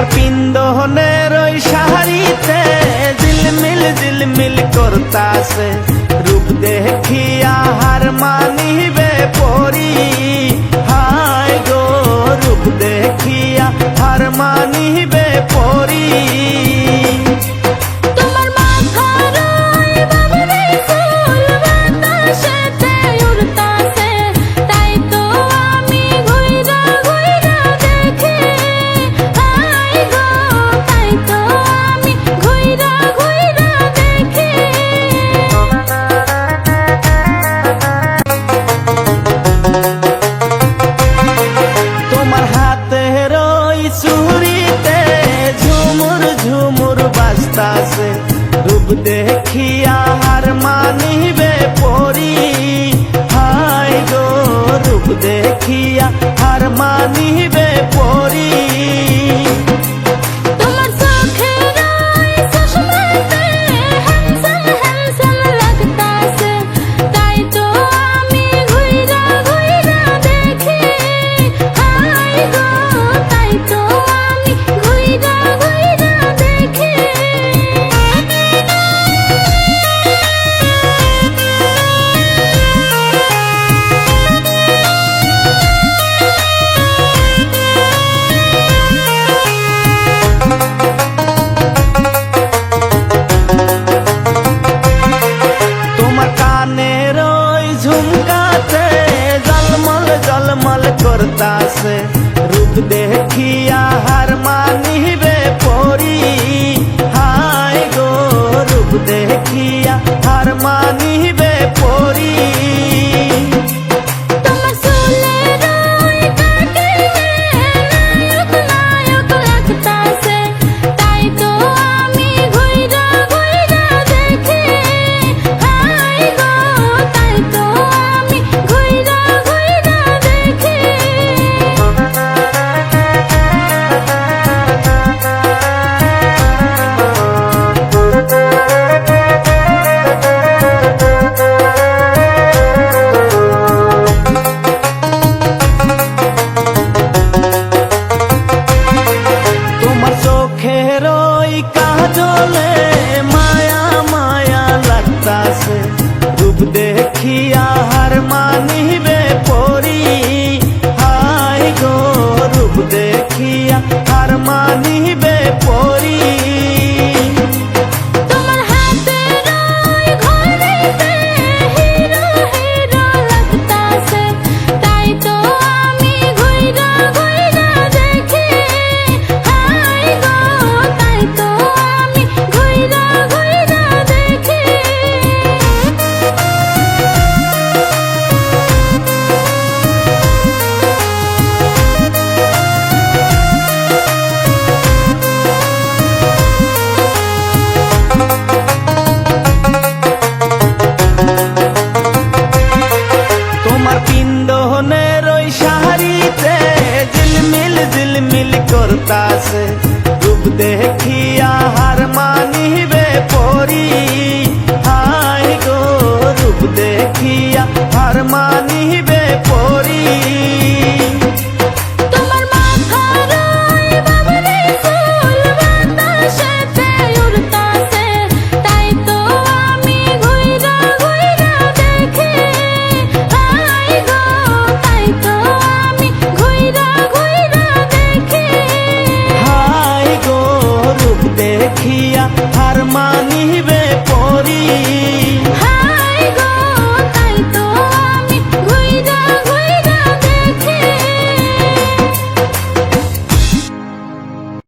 আমার পিন্দনের ওই শাড়িতে ঝিলমিল ঝিলমিল করতাছে। রূপ দেখিয়া হার মানিবে পরি। হায় গো, রূপ দেখিয়া হার মানিবে পরি। দেখিয়া আর মানিবে পরি। হাই গো রূপ দেখিয়া আর মানিবে পরি। দিয়া হার মানিবে পরি। হায় গো রূপ দেখিয়া হার মানিবে পরি। কাজলে মা